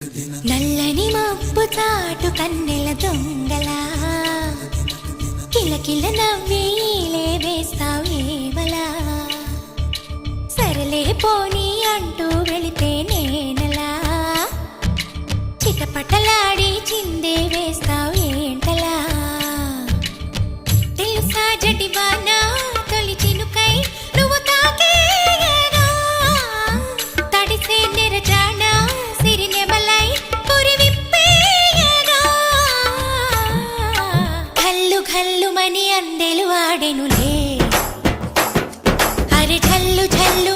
నల్లని మబ్బు తాటు కన్నెల దొంగల. కిలకిల నవ్వేలే వేస్తావేవల సరలే పోని అంటూ వెళితే నేనలా. చిటపటలాడి చిందే వేస్తావేంటలా తెలుసా జటి తొలి నువ్వు తాకే తడిసే నిరచాడి హల్లుమని అందెలు వాడెనులే. అరి ఠల్లు ఠల్లు